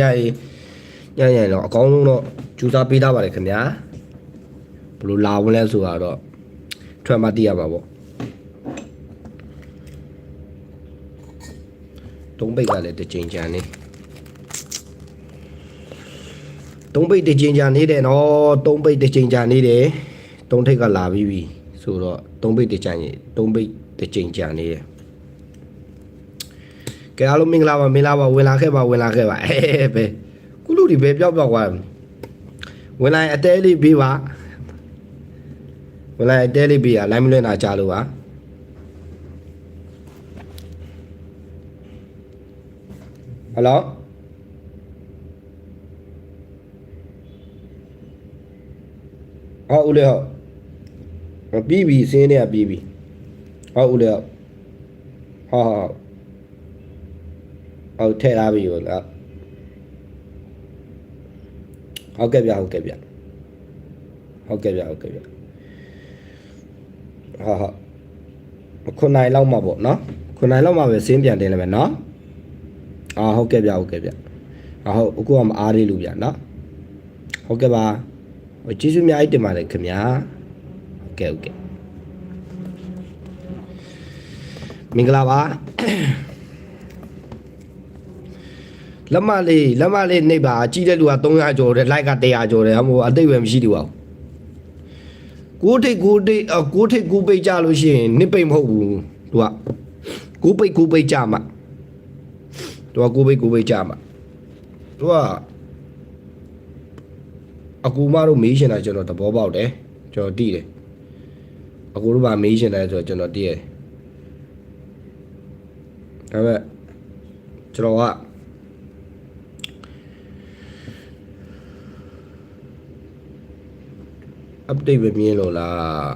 ညရင်ညရင်တော့အကောင်းဆုံးတော့ကြိုးစားပေးထားပါတယ်ခင်ဗျာဘယ်လိုလာဝင်လဲဆိုတာတော့ထွက်မှသိရမှာပေါ့တုံးပိတ်ကလည်းတစ်ချိန်ကြံနေတုံးပိတ်တစ်ချိန်ကြံနေတယ်နော်တုံးပိတ်တစ်ချိန်ကြံနေတယ်တုံးထိတ်ကလာပြီးပြီဆိုတော့တုံးပိတ်တစ်ချိန်တုံးပိတ်တစ်ချိန်ကြံနေတယ် ကဲအားလုံးမင်္ဂလာပါမင်္ဂလာပါဝင်လာခဲ့ပါဝင်လာခဲ့ပါအဲပဲကုလူဒီပဲပျောက်ပျောက်သွားတယ်ဝင်လာရင်အတဲလေးပေးပါဝင်လာရင်အတဲလေးပေးရလိုင်းမလွင့်တာကြားလို့ပါဟယ်လိုဟုတ်ဦးလေးဟုတ်ပြီးပြီစင်းနေရပြီးပြီဟုတ်ဦးလေးဟုတ်ဟုတ် ဟုတ်ဟုတ်ထည့်ထားပြီလို့လားဟုတ်ကဲ့ဗျဟုတ်ကဲ့ဗျဟုတ်ကဲ့ဗျဟုတ်ကဲ့ဗျဟာဟာခုနိုင်လောက်မှာပေါ့နော်ခုနိုင်လောက်မှာပဲစင်းပြန်တင်လိုက်မယ်နော်အာဟုတ်ကဲ့ဗျဟုတ်ကဲ့ဗျအာဟုတ်အခုကမအားသေးလို့ဗျနော်ဟုတ်ကဲ့ပါဟိုကျေးဇူးအများကြီးတင်ပါတယ်ခင်ဗျာဟုတ်ကဲ့ဟုတ်ကဲ့မင်္ဂလာပါ လက်မလေးလက်မလေးနှိပ်ပါကြီးတဲ့လူက300ကျော်တယ်လိုက်က100ကျော်တယ်ဟိုအတိတ်ပဲမရှိသေးပါဘူးကိုထိတ်ကိုထိတ်အကိုထိတ်ကိုပိတ်ကြလို့ရှိရင်နစ်ပိတ်မဟုတ်ဘူးသူကကိုပိတ်ကိုပိတ်ကြမှာသူကကိုပိတ်ကိုပိတ်ကြမှာသူကအကူမတို့မေးရှင်တာကျွန်တော်သဘောပေါက်တယ်ကျွန်တော်သိတယ်အကူတို့ကမေးရှင်တယ်ဆိုတော့ကျွန်တော်သိရတယ်ဒါပေမဲ့ကျွန်တော်က update ပဲမြင်လို့လား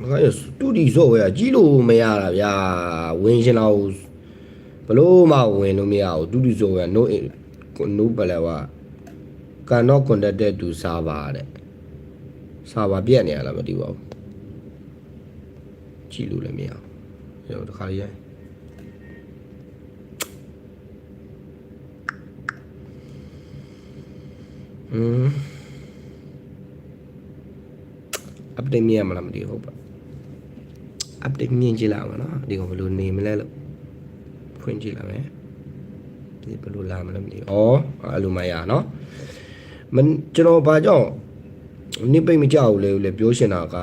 ငါရစတူဒီဆော့ဝဲကြီးလို့မရတာဗျာဝင်ရှင်တော့ဘလို့မှဝင်လို့မရဘူးတူဒီဆော့ဝဲ no no ဘလဲဝါ cannot connected to server တဲ့ server ပြက်နေရလားမသိပါဘူးကြီးလို့လည်းမရဘူးရောတခါလေးရိုင်းอืม update မြင်ရမလားမသိဘူးဟုတ်ပါ update မြင်ကြည့်လိုက်အောင်နော်ဒီကောင်ဘယ်လိုနေမလဲလို့ဖွင့်ကြည့်လိုက်မယ်ဒီဘယ်လိုလာမလဲမသိဘူးဩအဲ့လိုမရနော်မင်းကျွန်တော်ဘာကြောင့်နစ်ပိတ်မကြောက်ဘူးလေလေပြောရှင်တာက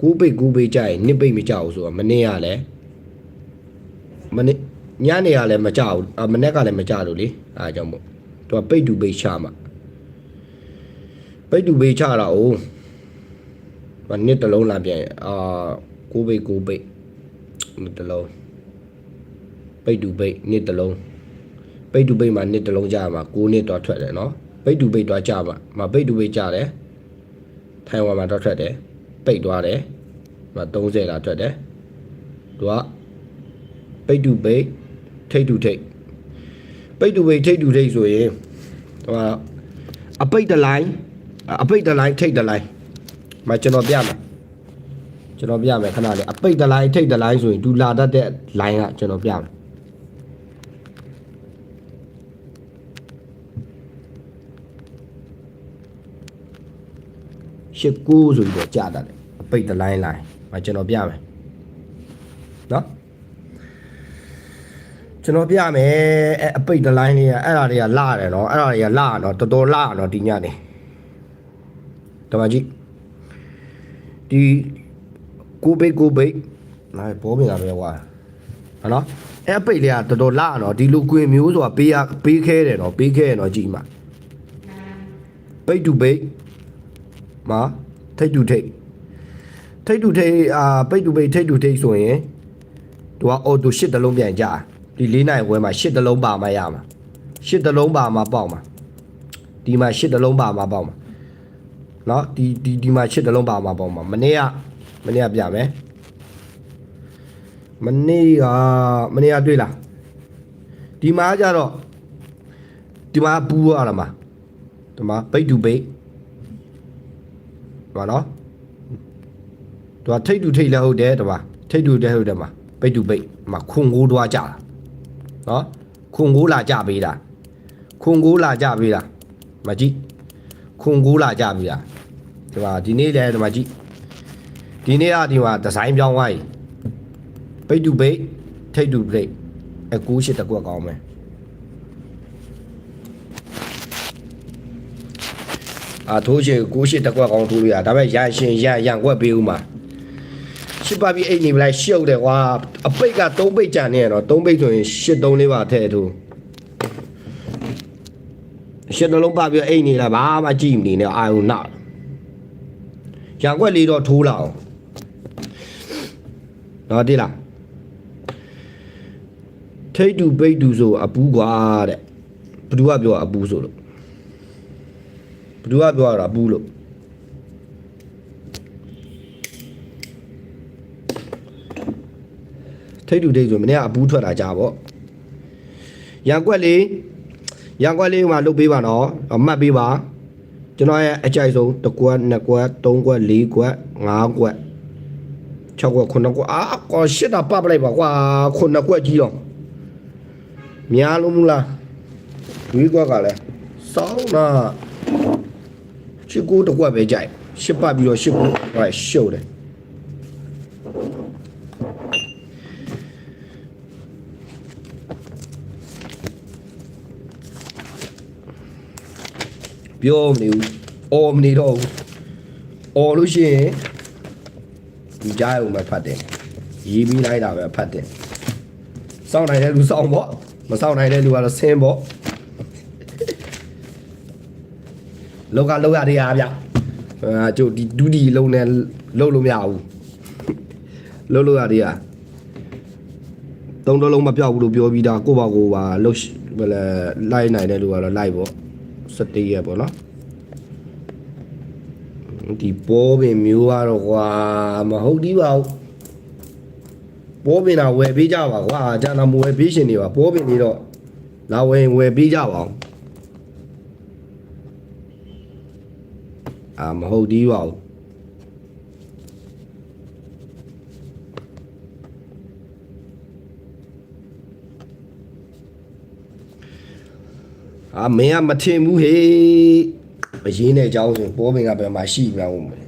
ကူးပိတ်ကူးပိတ်ကြရင်နစ်ပိတ်မကြောက်ဘူးဆိုတော့မနေ့ကလည်းမနေ့ညနေကလည်းမကြောက်ဘူးအမနေ့ကလည်းမကြောက်လို့လေအားကြောင့်မို့သူကပိတ်တူပိတ်ချမှာပိတ်တူပိတ်ချတာ哦မ နှစ်တစ်လုံးလာပြန်အာကိုပိတ်ကိုပိတ်နှစ်တစ်လုံးပိတ်တူပိတ်နှစ်တစ်လုံးပိတ်တူပိတ်မှာနှစ်တစ်လုံးကြာမှာ9နှစ်တော့ထွက်တယ်နော်ပိတ်တူပိတ်တော့ကြာမှာမပိတ်တူပိတ်ကြာတယ်ထိုင်ဝမ်မှာတော့ထွက်တယ်ပိတ်သွားတယ်မ30လာထွက်တယ်သူကပိတ်တူပိတ်ထိတ်တူထိတ်ပိတ်တူပိတ်ထိတ်တူထိတ်ဆိုရင်သူကအပိတ်တစ်လိုင်းအပိတ်တစ်လိုင်းထိတ်တစ်လိုင်း မကျွန်တော်ပြမယ်ကျွန်တော်ပြမယ်ခဏလေးအပိတ်တလိုင်းထိတ်တလိုင်းဆိုရင်ဒူလာတတ်တဲ့ line ကကျွန်တော်ပြမယ်ရှစ်ကူဆိုပြီးတော့ကြာတတ်တယ်အပိတ်တလိုင်း line မကျွန်တော်ပြမယ်နော်ကျွန်တော်ပြမယ်အဲအပိတ်တလိုင်းလေးကအဲ့ဒါတွေကလာတယ်နော်အဲ့ဒါတွေကလာတော့တော်တော်လာတော့ဒီညနေတမကြီး ဒီကိုပိတ်ကိုပိတ်နိုင်ပေါ်ပြင်လာပဲကွာဟနော်အဲ့အပိတ်လေးကတော်တော်လာတော့ဒီလိုကွင်မျိုးဆိုတာပေးရပေးခဲတယ်နော်ပေးခဲရတော့ကြည်မှာပိတ်တူပိတ်မာထိတ်တူထိတ်ထိတ်တူထိတ်အာပိတ်တူပိတ်ထိတ်တူထိတ်ဆိုရင်သူကအော်တိုရှစ်တလုံးပြန်ကြာဒီ၄နိုင်ဝဲမှာရှစ်တလုံးပါမှရမှာရှစ်တလုံးပါမှပေါက်မှာဒီမှာရှစ်တလုံးပါမှပေါက်မှာ เนาะဒီဒီဒီမှာချစ်တလုံးပါမှာပေါ့မှာမနေ့ကမနေ့ကပြမယ်မနေ့ကမနေ့ကတွေ့လားဒီမှာကြတော့ဒီမှာပူရတာမှာဒီမှာပိတ်တူပိတ်ဟောနော်သူကထိတ်တူထိတ်လည်းဟုတ်တယ်ဒီမှာထိတ်တူလည်းဟုတ်တယ်မှာပိတ်တူပိတ်မှာခွန်ကိုးတွားကြတာနော်ခွန်ကိုးလာကြပေးတာ ခွန်ကိုးလာကြပြီလားမကြည့်ခွန်ကိုးလာကြပြီလား ဒီမှာဒီနေ့လည်းဒီမှာကြည့်ဒီနေ့ကဒီမှာဒီဇိုင်းပြောင်းသွားပြီပိတ်တူပိတ်ထိတ်တူပိတ်အကူရှိတစ်ကွက်ကောင်းမယ်အာထိုးချေကိုရှိတစ်ကွက်ကောင်းထိုးလို့ရဒါပေမဲ့ရန်ရှင်ရန်ရန်ကွက်ပေးဦးမှာရှစ်ပါပြီအိတ်နေပလိုက်ရှုပ်တယ်ကွာအပိတ်က3ပိတ်ကြံနေရတော့3ပိတ်ဆိုရင်ရှစ်3လေးပါထည့်ထိုးရှစ်နှလုံးပပြီးအိတ်နေလားဘာမှကြည့်မနေနဲ့အာယုံနာ ရံကွက်လေးတော့ထိုးလာအောင်တော့တိလားထိတ်တူပိတ်တူဆိုအပူးကွာတဲ့ဘသူကပြောအပူးဆိုလို့ဘသူကပြောတာအပူးလို့ထိတ်တူထိတ်ဆိုမနေ့ကအပူးထွက်တာကြာပေါ့ရံကွက်လေးရန်ကွက်လေးမှာလုတ်ပေးပါနော်အမှတ်ပေးပါ ကျွန်တော်ရဲ့အကြိုက်ဆုံးတစ်ကွက်နှစ်ကွက်သုံးကွက်လေးကွက်ငါးကွက်6ကွက်9ကွက်အာကောရှစ်တာပပလိုက်ပါကွာ9ကွက်ကြီးတော့များလို့မလားဒီကွက်ကလည်းစောင်းတာရှစ်ကိုတစ်ကွက်ပဲကြိုက်ရှစ်ပတ်ပြီးတော့ရှစ်ကိုဟဲ့ရှုပ်တယ် ပြောမနေဘူးအော်မနေတော့ဘူးအော်လို့ရှိရင်ဒီကြားရုံပဲဖတ်တယ်ရေးပြီးလိုက်တာပဲဖတ်တယ်စောင့်နိုင်တဲ့လူစောင့်ပေါ့မစောင့်နိုင်တဲ့လူကတော့ဆင်းပေါ့လောကလောက်ရတဲ့အားဗျအာကျို့ဒီဒူးဒီလုံးနဲ့လုံးလို့မရဘူးလုံးလို့ရတဲ့အားသုံးတလုံးမပြောက်ဘူးလို့ပြောပြီးသားကိုယ့်ဘာကိုယ်ပါလှုပ်ဘယ်လဲလိုက်နိုင်တဲ့လူကတော့လိုက်ပေါ့ 17ရက်ပေါ့နော်ဒီပေါ်ပင်မျိုးကတော့ကွာမဟုတ်ဒီပါဘူးပေါ်ပင်တော့ဝယ်ပေးကြပါကွာဂျာနာမဝယ်ပေးရှင်နေပါပေါ်ပင်နေတော့လာဝယ်ရင်ဝယ်ပေးကြပါအောင်အာမဟုတ်ဒီပါဘူး အာမင်းကမထင်ဘူးဟေးအရင်းနဲ့အကြောင်းဆိုရင်ပေါ်ပင်ကဘယ်မှာရှိမှန်းဦးမလဲ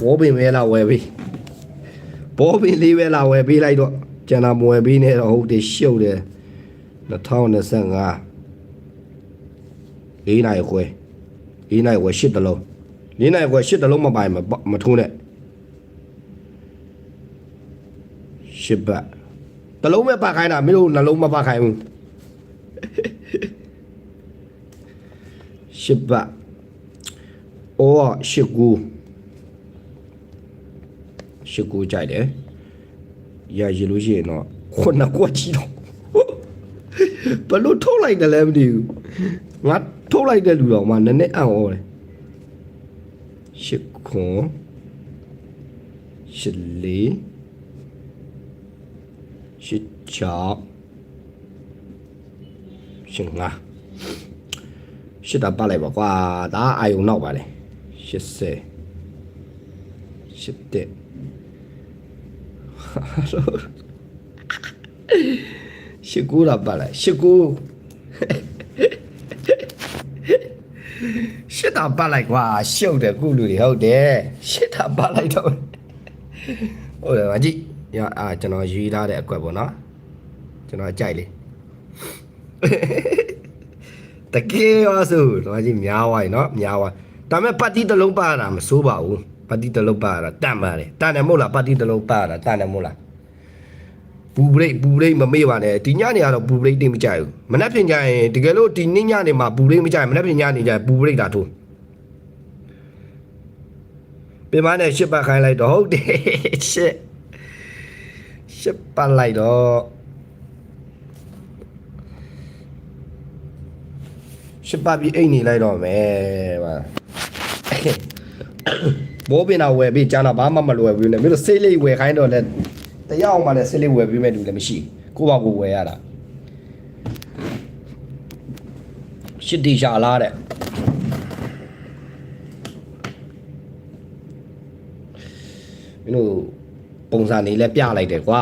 ဟောပေါ်ပင်ပဲလာဝယ်ပြီးပေါ်ပင်လေးပဲလာဝယ်ပေးလိုက်တော့ကျန်တာမဝယ်ပေးနဲ့တော့ဟုတ်တယ်ရှုပ်တယ်2025လေးနိုင်ခွဲလေးနိုင်ခွဲ8တလုံး လေးနိုင်ခွဲ8တလုံးမပိုင်မမထိုးနဲ့ရှစ်ပတ်တလုံးပဲပတ်ခိုင်းတာမင်းတို့နှလုံးမပတ်ခိုင်းဘူးရှစ်ပတ်အော်ရှစ်ကူရှစ်ကူကြိုက်တယ်ရရလို့ရှိရင်တော့ခုနှစ်ကွက်ကြီးတော့ဘလို့ထုတ်လိုက်တယ်လဲမသိဘူးငါထုတ်လိုက်တဲ့လူတော်မှနည်းနည်းအံ့ဩတယ် ရှစ်ခွန်ရှစ်လေးရှစ်ချောက်ရှင်းငါရှစ်တာပတ်လိုက်ပါကွာဒါအာယုံနောက်ပါလေရှစ်ဆယ်ရှစ်တဲ့ရှစ်ကူတာပတ်လိုက်ရှစ်ကူ ရှစ်တာပတ်လိုက်ကွာရှုပ်တယ်ခုလူတွေဟုတ်တယ်ရှစ်တာပတ်လိုက်တော့ဟုတ်တယ်မကြည့်ရအာကျွန်တော်ရေးထားတဲ့အကွက်ပေါ့နော်ကျွန်တော်ကြိုက်လေတကယ်ရောဆိုတော့ကြီးများဝိုင်းနော်များဝိုင်းဒါပေမဲ့ပတ်တီတစ်လုံးပါတာမစိုးပါဘူးပတ်တီတစ်လုံးပါတာတတ်ပါတယ်တတ်တယ်မဟုတ်လားပတ်တီတစ်လုံးပါတာတတ်တယ်မဟုတ်လား ပူဘရိတ်ပူဘရိတ်မမေ့ပါနဲ့ဒီညနေကတော့ပူဘရိတ်တိတ်မကြိုက်ဘူးမနှက်ပြင်ကြရင်တကယ်လို့ဒီနေ့ညနေမှာပူဘရိတ်မကြိုက်မနှက်ပြင်ညနေကျရင်ပူဘရိတ်တာထိုးပြင်မနဲ့ရှစ်ပတ်ခိုင်းလိုက်တော့ဟုတ်တယ်ရှစ်ရှစ်ပတ်လိုက်တော့ရှစ်ပတ်ပြီးအိတ်နေလိုက်တော့မယ်ပါဘောပင်တော့ဝယ်ပြီးကျန်တော့ဘာမှမလွယ်ဘူးနဲ့မင်းတို့ဆေးလေးဝယ်ခိုင်းတော့လဲ တယောက်မှလည်းဆေးလေးဝယ်ပြီးမဲ့လူလည်းမရှိကိုယ့်ဘာကိုယ်ဝယ်ရတာရှစ်တီရှာလားတဲ့မင်းတို့ပုံစံနေလဲပြလိုက်တယ်ကွာ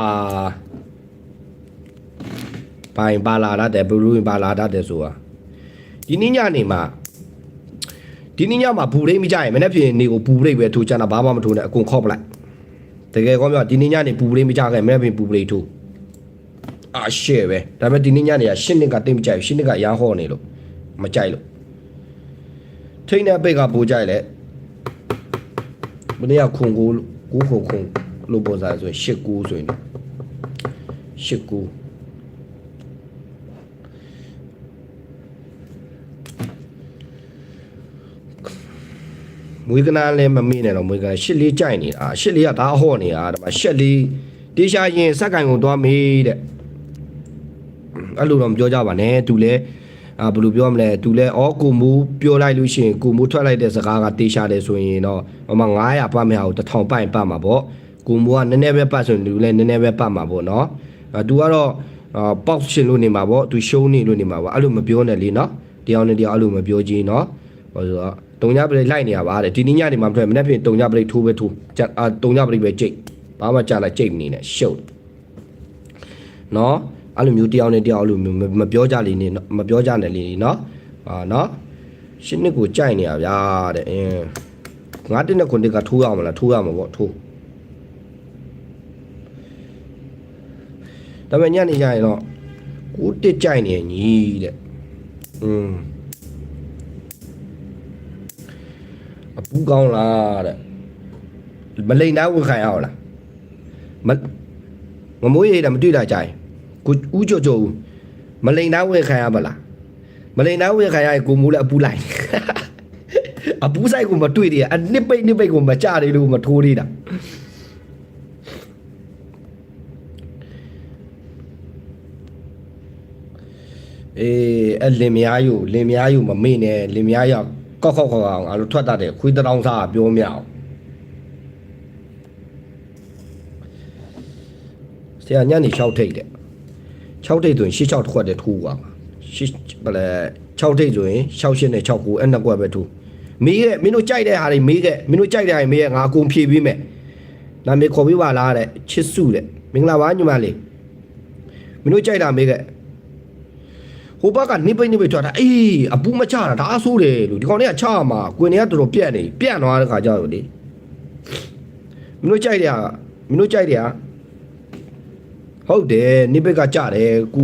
ပိုင်ပါလာတတ်တယ်ဘလူးပါလာတတ်တယ်ဆိုတာဒီနေ့ညနေမှာဒီနေ့ညမှာဘူရိတ်မကြရင်မနေ့ပြင်နေကိုဘူရိတ်ပဲထိုးချတာဘာမှမထိုးနဲ့အကုန်ခော့ပလိုက် တကယ်ကောပြောဒီနေ့ညနေဘူရိတ်မကြခဲ့မနေ့ပြင်ဘူရိတ်ထိုးအာရှယ်ပဲဒါပေမဲ့ဒီနေ့ညနေကရှင်းနှစ်ကတိတ်မကြိုက်ဘူးရှင်းနှစ်ကရမ်းဟော့နေလို့မကြိုက်လို့ထိန်းတဲ့ပိတ်ကပူကြိုက်လေမနေ့ကခုံကိုကူခုံခုံလို့ပေါ်စားဆိုရင်ရှစ်ကူဆိုရင်ရှစ်ကူ မွေးကနာလည်းမမေ့နဲ့တော့မွေးကနာရှစ်လေးကြိုက်နေတာရှစ်လေးကဒါအဟော့နေတာဒါမှရှက်လေးတေးရှာရင်စက်ကင်ကိုသွားမေးတဲ့အဲ့လိုတော့မပြောကြပါနဲ့သူလည်းအာဘယ်လိုပြောမလဲသူလည်းဩကိုမူပြောလိုက်လို့ရှိရင်ကိုမူထွက်လိုက်တဲ့စကားကတေးရှာတယ်ဆိုရင်တော့ဟိုမှာ900ပတ်မဲ့ဟာကို1000ပတ်ရင်ပတ်မှာပေါ့ကိုမူကနည်းနည်းပဲပတ်ဆိုရင်သူလည်းနည်းနည်းပဲပတ်မှာပေါ့နော်အာသူကတော့အာပေါက်ရှင်လို့နေမှာပေါ့သူရှုံးနေလို့နေမှာပေါ့အဲ့လိုမပြောနဲ့လေနော်တရားနဲ့တရားအဲ့လိုမပြောကြီးနော်ဟိုဆိုတော့ တုံညပရိတ်လိုက်နေရပါတဲ့ဒီနေ့ညနေမှာမထွက်မနေ့ပြင်တုံညပရိတ်ထိုးပဲထိုးကြအာတုံညပရိတ်ပဲကြိတ်ဘာမှကြားလိုက်ကြိတ်မနေနဲ့ရှုပ်နော်အဲ့လိုမျိုးတယောက်နဲ့တယောက်အဲ့လိုမျိုးမမပြောကြလေနေနော်မပြောကြနဲ့လေနော်အာနော်ရှင်းနှစ်ကိုကြိုက်နေရဗျာတဲ့အင်းငါးတင်းနဲ့ခွန်တစ်ကထိုးရမလားထိုးရမှာပေါ့ထိုးဒါပေမဲ့ညနေကျရင်တော့ကိုတစ်ကြိုက်နေညီတဲ့อืม အပူကောင်းလားတဲ့မလိန်သားဝင်ခံရအောင်လားမငမိုးရိတ်တာမတွေ့တာကြိုင်ကိုဦးကြိုကြိုဦးမလိန်သားဝေခံရပါလားမလိန်သားဝေခံရရင်ကိုမူလည်းအပူလိုက်အပူဆိုင်ကိုမတွေ့သေးရအနစ်ပိတ်နစ်ပိတ်ကိုမကြသေးလို့မထိုးသေးတာအေးအလင်မယားယူလင်မယားယူမမေ့နဲ့လင်မယားရောက် ကောက်ကောက်ကောက်အောင်ငါတို့ထွက်တတ်တယ်ခွေးတောင်းစားပြောမရအောင်ဆရာညနေ6ထိတ်တဲ့6ထိတ်ဆိုရင်6 6တစ်ခွက်တည်းထိုးပါမှာ6ဘယ်လဲ6ထိတ်ဆိုရင်6 8နဲ့6 9အဲ့နှစ်ခွက်ပဲထိုးမေးခဲ့မင်းတို့ကြိုက်တဲ့ဟာတွေမေးခဲ့မင်းတို့ကြိုက်တဲ့ဟာတွေမေးခဲ့ငါအကုန်ဖြေပေးမယ်နာမည်ခေါ်ပေးပါလားတဲ့ချစ်စုတဲ့မင်္ဂလာပါညီမလေးမင်းတို့ကြိုက်တာမေးခဲ့ ဟိုဘက်ကနေပိတ်နေပိတ်ထွက်တာအေးအပူမချတာဒါအဆိုးတယ်လို့ဒီကောင်တွေကချရမှာကွင်တွေကတော်တော်ပြက်နေပြက်သွားတဲ့ခါကျတော့လေမင်းတို့ကြိုက်တဲ့ဟာမင်းတို့ကြိုက်တဲ့ဟာ ဟုတ်တယ်နိဘက်ကကြတယ်ကူ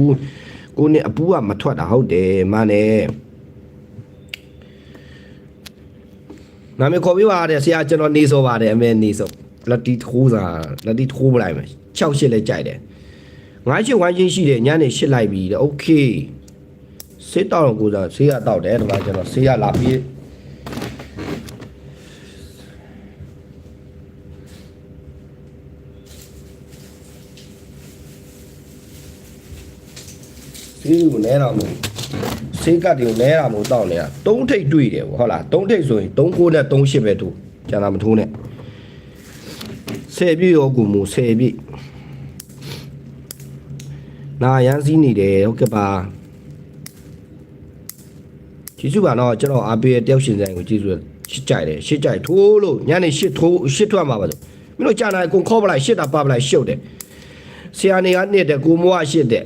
ကိုနဲ့အပူကမထွက်တာဟုတ်တယ်မနဲ့နာမည်ခေါ်ပြပါတဲ့ဆရာကျွန်တော်နေစောပါတယ်အမေနေစောလက်တီထိုးစားလက်တီထိုးပလိုက်မယ်6ရှစ်လဲကြိုက်တယ်ငါးရှစ်ဝိုင်းချင်းရှိတယ်ညနေရှစ်လိုက်ပြီတဲ့โอเค ဆေးတောက်တော့ကိုစားဆေးရတောက်တယ်ဒီမှာကျွန်တော်ဆေးရလာပြီးဆေးကိုနဲတော့မဟုတ်ဆေးကတ်တွေကိုနဲတာမဟုတ်တောက်နေတာသုံးထိပ်တွေ့တယ်ဟုတ်လားသုံးထိပ်ဆိုရင်3ကိုနဲ့3ရှစ်ပဲထိုးကျန်တာမထိုးနဲ့ဆယ်ပြည့်ရောကူမူဆယ်ပြည့်နာရန်စည်းနေတယ်ဟုတ်ကဲ့ပါ ကျေးဇူးပါတော့ကျွန်တော်အားပေးတဲ့တယောက်ရှင်ဆိုင်ကိုကျေးဇူးရှစ်ကြိုက်တယ်ရှစ်ကြိုက်ထိုးလို့ညနေရှစ်ထိုးရှစ်ထွက်မှာပါဆိုမင်းတို့ကြာနာအကုန်ခေါ်ပလိုက်ရှစ်တာပပလိုက်ရှုပ်တယ်ဆရာနေကနှစ်တယ်ကိုမိုးကရှစ်တယ်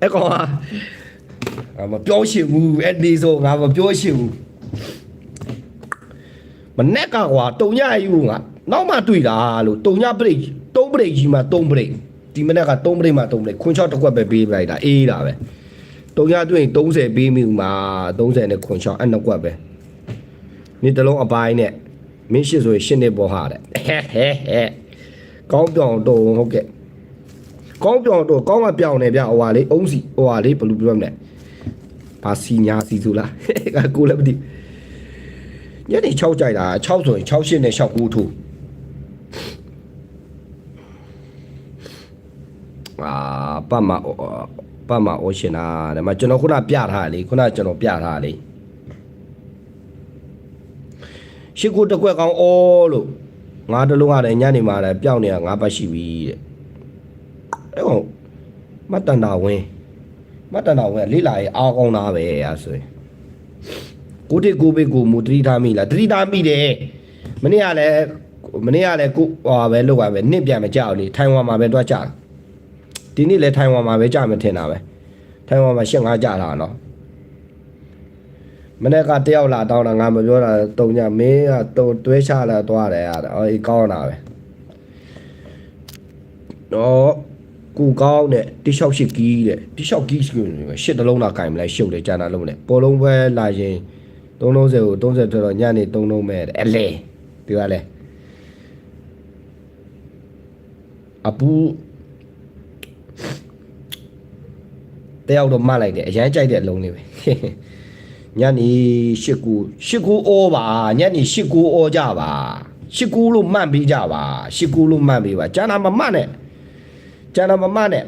အဲ့ကောင်ဟာအာမပြောရှင်ဘူးအဲ့ဒီဆိုငါမပြောရှင်ဘူးမနဲ့ကကွာတုံညယူငါနောက်မှတွေ့တာလို့တုံညပရိတ်တုံးပရိတ်ကြီးမှတုံးပရိတ်ဒီမနေ့ကတုံးပရိတ်မှတုံးပရိတ်ခွန်းချောက်တစ်ခွက်ပဲပေးပလိုက်တာအေးတာပဲ တုံညတွေ့ရင်30ပေးမိဦးမှာ30နဲ့ခွန်းချောက်အဲ့နှစ်ခွက်ပဲနေ့တစ်လုံးအပိုင်းနဲ့မင်းရှစ်ဆိုရင်ရှစ်နှစ်ပေါ်ဟာတဲ့ဟဲဟဲဟဲကောင်းပြောင်တော့ဟုတ်ကဲ့ကောင်းပြောင်တော့ကောင်းကပြောင်နေဗျဟိုဟာလေးအုံးစီဟိုဟာလေးဘယ်လိုပြောမလဲဘာစီညာစီဆိုလားကကိုလည်းမသိညနေ6ကြိုက်တာ6ဆိုရင်6 8နဲ့6 9ထိုးအာပတ်မ ပတ်မအိုရှင်နာဒါမှကျွန်တော်ခုနပြထားလေခုနကျွန်တော်ပြထားလေရှစ်ကိုတစ်ခွက်ကောင်းအော်လို့ငါတလုံးရတယ်ညနေမှာလည်းပျောက်နေတာငါပတ်ရှိပြီတဲ့အဲ့ကောင်မတ်တန်တာဝင်းမတ်တန်တာဝင်းကလေးလာရေးအားကောင်းတာပဲအဲ့ဆိုရင်ကိုတိကိုဘေကိုမူတတိထားမိလားတတိထားမိတယ်မနေ့ကလည်းမနေ့ကလည်းကိုဟောပဲလောက်ပါပဲနှစ်ပြန်မကြောက်လေထိုင်ဝမ်မှာပဲတွားကြတာ ဒီနေ့လည်းထိုင်ဝမ်မှာပဲကြာမထင်တာပဲထိုင်ဝမ်မှာရှင်းငါကြတာနော်မနေ့ကတယောက်လာတောင်းတာငါမပြောတာတုံညမင်းကတော့တွဲချလာသွားတယ်အဲ့ဒါအော်အေးကောင်းတာပဲတော့ကူကောင်းတဲ့တိလျှောက်ရှိကီးတဲ့တိလျှောက်ကီးဆိုရင်ရှစ်တလုံးလာကင်မလဲရှုပ်တယ်ကြာတာလုံးမလဲပေါ်လုံးပဲလာရင်330ကို30ထွက်တော့ညနေ3လုံးပဲတဲ့အလေဒီကလည်းအပူ တယောက်တော့မှတ်လိုက်တယ်အရန်ကြိုက်တဲ့အလုံးလေးပဲညနေ၈ကူ၈ကူအောပါညနေ၈ကူအောကြပါ၈ကူလို့မှတ်ပြီးကြပါ၈ကူလို့မှတ်ပြီးပါကျန်တာမမှတ်နဲ့ကျန်တာမမှတ်နဲ့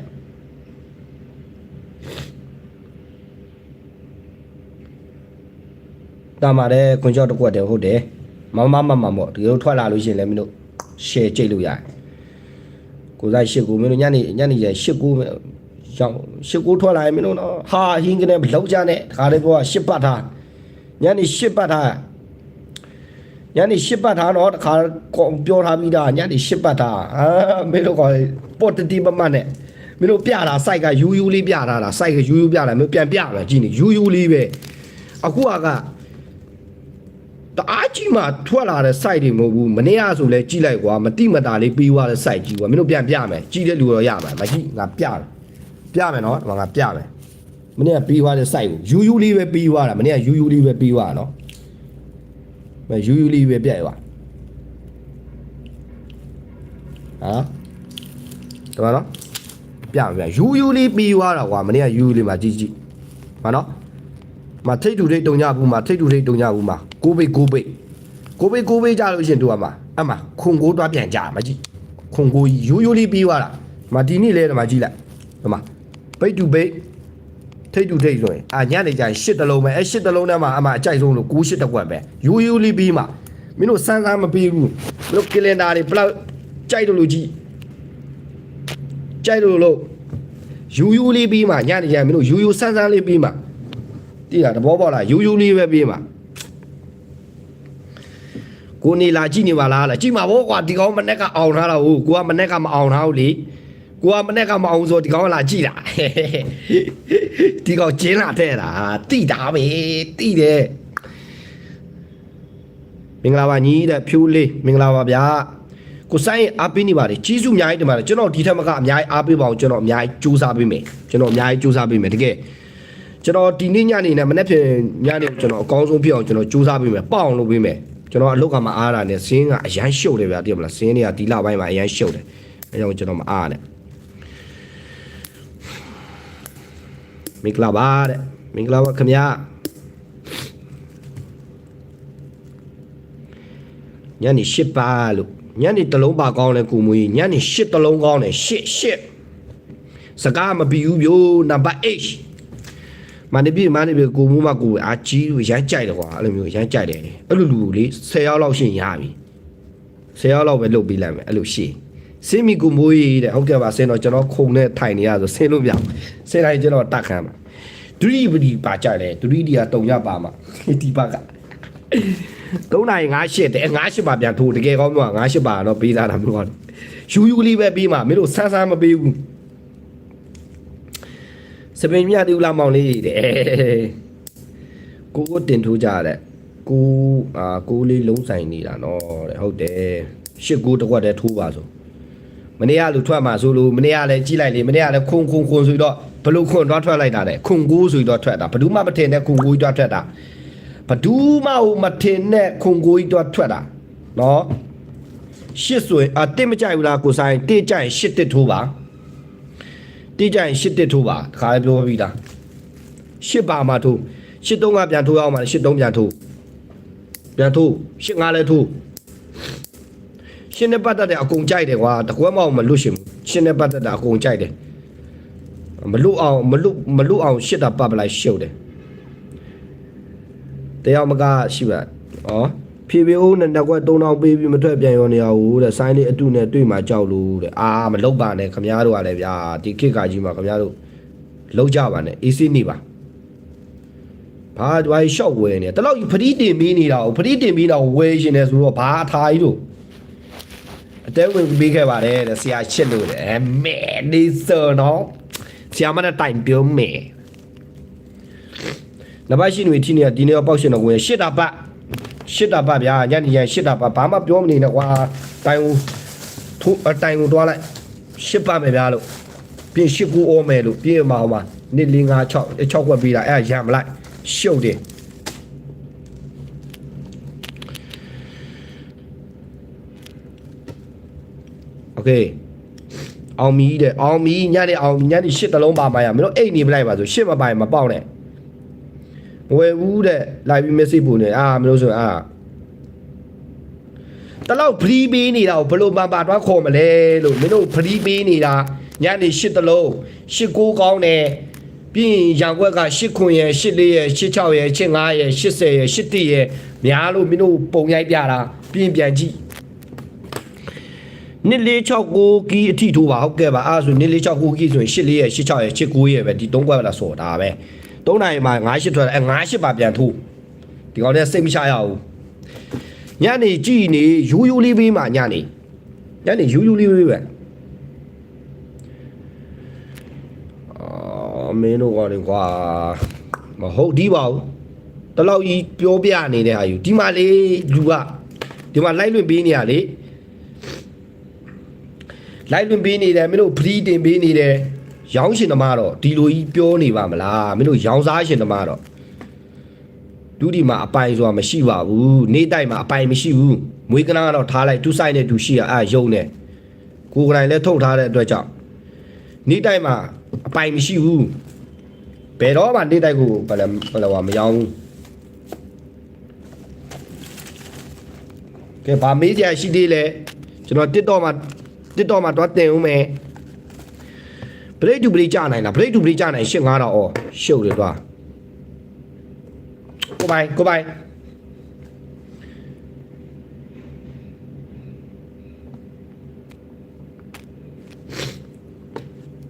တာမာတဲ့ခွန်ကြောက်တစ်ခွက်တည်းဟုတ်တယ်မမမမမော့ဒီလိုထွက်လာလို့ရှိရင်လည်းမင်းတို့ share ကြိတ်လို့ရတယ်ကိုစားရှစ်ကိုမင်းတို့ညနေညနေကျရှစ်ကို ရောက်ရှစ်ကိုထွက်လာရင်မင်းတို့တော့ဟာဟင်းကနေလောက်ကြနဲ့တခါလေးပြောရှစ်ပတ်ထားညနေရှစ်ပတ်ထားညနေရှစ်ပတ်ထားတော့တခါပြောထားပြီးသားညနေရှစ်ပတ်ထားအာမင်းတို့ကပေါ်တတီမမနဲ့မင်းတို့ပြတာစိုက်ကယူယူလေးပြထားတာစိုက်ကယူယူပြတာမင်းပြန်ပြမှာကြည့်နေယူယူလေးပဲအခုကကတအားကြီးမှထွက်လာတဲ့ site တွေမဟုတ်ဘူးမနေ့ကဆိုလဲကြည့်လိုက်ကွာမတိမတာလေးပြီးသွားတဲ့ site ကြီးကွာမင်းတို့ပြန်ပြမယ်ကြည့်တဲ့လူတော့ရမှာမကြည့်ငါပြတယ် ပြမယ်နော်ဒီမှာငါပြမယ်မနေ့ကပြီးသွားတဲ့ site ကိုယူယူလေးပဲပြီးသွားတာမနေ့ကယူယူလေးပဲပြီးသွားတာနော်မယူယူလေးပဲပြည့်သွားဟာဒီမှာနော်ပြမယ်ပြယူယူလေးပြီးသွားတာကွာမနေ့ကယူယူလေးမှာကြည့်ကြည့်ဟာနော်မထိတ်တူထိတ်တုံညဘူးမှာထိတ်တူထိတ်တုံညဘူးမှာကိုပိတ်ကိုပိတ်ကိုပိတ်ကိုပိတ်ကြလို့ရှရင်တူရမှာအမှခွန်ကိုတွားပြန်ကြမကြည့်ခွန်ကိုရိုးရိုးလေးပြီးသွားတာမဒီနေ့လဲဒီမှာကြည့်လိုက်ဒီမှာ ပိတ်တူပိတ်ထိတ်တူထိတ်ဆိုရင်အာညနေကျရင်ရှစ်တလုံးပဲအဲရှစ်တလုံးထဲမှာအမှအကြိုက်ဆုံးလို့9ရှစ်တစ်ကွက်ပဲရိုးရိုးလေးပြီးမှာမင်းတို့စမ်းစမ်းမပြီးဘူးမင်းတို့ကလင်ဒါတွေဘလောက်ကြိုက်တယ်လို့ကြည့်ကြိုက်တယ်လို့ယူယူလေးပြီးမှာညနေကျရင်မင်းတို့ယူယူစမ်းစမ်းလေးပြီးမှာတိတာတဘောပေါက်လားယူယူလေးပဲပြေးမှာကိုနေလာကြည့်နေပါလားလားကြည့်မှာဗောကွာဒီကောင်မနဲ့ကအောင်ထားတာဟုတ်ကိုကမနဲ့ကမအောင်ထားဘူးလေ ကိုကမနဲ့ကမအောင်ဆိုဒီကောင်ကလာကြည့်တာဒီကောင်ကျင်းလာတဲ့တာတိတာပဲတိတယ်မင်္ဂလာပါညီတဲ့ဖြိုးလေးမင်္ဂလာပါဗျာကိုဆိုင်အားပေးနေပါတယ်ကြီးစုအများကြီးတင်ပါတယ်ကျွန်တော်ဒီထက်မကအများကြီးအားပေးပါအောင်ကျွန်တော်အများကြီးစူးစမ်းပေးမယ်ကျွန်တော်အများကြီးစူးစမ်းပေးမယ်တကယ်ကျွန်တော်ဒီနေ့ညနေနဲ့မနေ့ဖြန်ညနေကျွန်တော်အကောင်းဆုံးဖြစ်အောင်ကျွန်တော်စူးစမ်းပေးမယ်ပေါ့အောင်လုပ်ပေးမယ်ကျွန်တော်အလုတ်ကမှအားတာနဲ့ဇင်းကအရန်ရှုပ်တယ်ဗျာသိရမလားဇင်းတွေကဒီလပိုင်းမှာအရန်ရှုပ်တယ်အဲကြောင့်ကျွန်တော်မအားနဲ့ မင်္ဂလာပါတဲ့မင်္ဂလာပါခင်ဗျာညနေ၈ပါလို့ညနေတစ်လုံးပါကောင်းလဲကိုမွေးညနေ၈တစ်လုံးကောင်းတယ်၈၈စကားမပြီးဘူးဗျို့နံပါတ်8မန္တပြည်မန္တပြည်ကိုမူးမကိုအာကြီးကိုရမ်းကြိုက်တယ်ကွာအဲ့လိုမျိုးရမ်းကြိုက်တယ်အဲ့လိုလူကိုလေ10ရောက်လောက်ရှရင်ရပြီ10ရောက်လောက်ပဲလုပ်ပေးလိုက်မယ်အဲ့လိုရှရင် စင်မီကိုမိုးရေးတဲ့ဟုတ်ကဲ့ပါဆင်းတော့ကျွန်တော်ခုံနဲ့ထိုင်နေရဆိုဆင်းလို့မရဘူးဆင်းတိုင်းကျွန်တော်တတ်ခံမှာဒူရီပဒီပါကြတယ်ဒူရီဒီကတုံရပါမှာဒီပါက3နိုင်58တဲ့58ပါပြန်ထိုးတကယ်ကောင်းမှာ58ပါတော့ပေးသားတာမျိုးကတော့ယူယူလေးပဲပြီးမှာမင်းတို့ဆန်းဆန်းမပေးဘူးစပင်မြတူလာမောင်လေးတဲ့ကိုကိုတင်ထိုးကြတဲ့ကိုအာကိုလေးလုံးဆိုင်နေတာနော်တဲ့ဟုတ်တယ်ရှစ်ကိုတစ်ခွက်တည်းထိုးပါဆို မနေ့ကလူထွက်မှာဆိုလို့မနေ့ကလည်းကြီးလိုက်လေမနေ့ကလည်းခွန်ခွန်ခွန်ဆိုတော့ဘလို့ခွန်တော့ထွက်လိုက်တာတဲ့ခွန်ကိုဆိုတော့ထွက်တာဘဒူးမှမထင်တဲ့ခွန်ကိုကြီးတော့ထွက်တာဘဒူးမှမထင်တဲ့ခွန်ကိုကြီးတော့ထွက်တာနော်ရှစ်ဆိုရင်အတစ်မကြိုက်ဘူးလားကိုဆိုင်တစ်ကြိုက်ရင်ရှစ်တစ်ထိုးပါတိကျရင်ရှစ်တစ်ထိုးပါတခါလည်းပြောပြီးသားရှစ်ပါမှထိုးရှစ်သုံးကပြန်ထိုးအောင်ပါရှစ်သုံးပြန်ထိုးပြန်ထိုးရှစ်ငါလည်းထိုး ရှင်းနဲ့ပတ်သက်တဲ့အကုန်ကြိုက်တယ်ကွာတကွက်မအောင်မလွတ်ရှင်ဘူးရှင်းနဲ့ပတ်သက်တာအကုန်ကြိုက်တယ်မလွတ်အောင်မလွတ်မလွတ်အောင်ရှစ်တာပတ်ပလိုက်ရှုပ်တယ်တရားမကရှိပါဩဖြေဖြေဦးနဲ့တစ်ကွက်3000ပေးပြီးမထွက်ပြန်ရောနေရဘူးတဲ့ဆိုင်းလေးအတုနဲ့တွေ့မှကြောက်လို့တဲ့အာမလုတ်ပါနဲ့ခမားတို့ကလည်းဗျာဒီခေတ်ကကြီးမှာခမားတို့လောက်ကြပါနဲ့အေးစိနေပါဘာဒွိုင်းရှော့ဝဲနေတလောက်ဖရီးတင်ပြီးနေတာကိုဖရီးတင်ပြီးတော့ဝဲရှင်နေဆိုတော့ဘာအထားကြီးတို့ အတဲဝင်ပေးခဲ့ပါတယ်တဲ့ဆရာချစ်လို့တဲ့အဲမဲနေစောနော်ဆရာမနဲ့တိုင်ပြုံးမဲနဘရှိနေတီနေဒီနေ့ပေါက်ရှင်တော့ဝင်ရှစ်တာပတ်ရှစ်တာပတ်ဗျာညနေရရှစ်တာပတ်ဘာမှပြောမနေနဲ့ကွာတိုင်ကိုထိုးအတိုင်ကိုတွားလိုက်ရှစ်ပတ်မယ်ဗျာလို့ပြင်ရှစ်ကူအောမယ်လို့ပြေးမှာဟောမှာ1 4 5 6 6ခွက်ပြီးတာအဲ့ဒါရံမလိုက်ရှုပ်တယ် โอเคအောင်မီတဲ့အောင်မီညနေအောင်မီညနေရှစ်တလုံးပါပါရမင်းတို့အိတ်နေမလိုက်ပါဆိုရှစ်မပိုင်မပေါက်နဲ့မဝယ်ဘူးတဲ့လိုက်ပြီး message ပို့နေအာမင်းတို့ဆိုရင်အာတလောက်ဖရီးပေးနေတာကိုဘလို့ပန်ပါတော့ခေါ်မလဲလို့မင်းတို့ဖရီးပေးနေတာညနေရှစ်တလုံးရှစ်ကိုကောင်းတယ်ပြီးရင်ရန်ခွက်ကရှစ်ခွန်ရယ်ရှစ်လေးရယ်ရှစ်6ရယ်ရှစ်5ရယ်ရှစ်10ရယ်ရှစ်1ရယ်များလို့မင်းတို့ပုံရိုက်ပြတာပြီးရင်ပြန်ကြည့် နှစ်လေး69ကီးအထိထိုးပါဟုတ်ကဲ့ပါအဲ့ဒါဆိုနှစ်လေး69ကီးဆိုရင်84ရဲ့86ရဲ့89ရဲ့ပဲဒီ3ခွက်လာဆိုဒါပဲ3နိုင်မှာ98ထွက်တယ်အဲ98ပါပြန်ထိုးဒီကောင်လေးစိတ်မချရဘူးညနေကြည်နေယူယူလေးပေးမှာညနေညနေယူယူလေးပေးပဲအာမင်းတို့ကောင်တွေကွာမဟုတ်ဒီပါဘူးတလောက်ကြီးပြောပြနေတဲ့ဟာယူဒီမှာလေလူကဒီမှာလိုက်လွင့်ပေးနေရလေ လိုက်လွင်ပေးနေတယ်မင်းတို့ဖရီးတင်ပေးနေတယ်ရောင်းရှင်သမားတော့ဒီလိုကြီးပြောနေပါမလားမင်းတို့ရောင်းစားရှင်သမားတော့ဒုဒီမှာအပိုင်ဆိုတာမရှိပါဘူးနေတိုက်မှာအပိုင်မရှိဘူးမွေးကနာကတော့ထားလိုက်တူဆိုင်နဲ့တူရှိရအာယုံနဲ့ကိုယ်ကတိုင်လည်းထုတ်ထားတဲ့အတွက်ကြောင့်နေတိုက်မှာအပိုင်မရှိဘူးဘယ်တော့မှနေတိုက်ကိုဘယ်လဲဘယ်လဲမရောင်းဘူးကဲဗာမေးကြရှိသေးလဲကျွန်တော် TikTok မှာ TikTok မှာတော့တင်ဦးမယ်ဘရိတ်တူဘရိတ်ကြနိုင်လားဘရိတ်တူဘရိတ်ကြနိုင်ရှင်း9000အော်ရှုပ်တယ်သွားကိုပိုင်ကိုပိုင်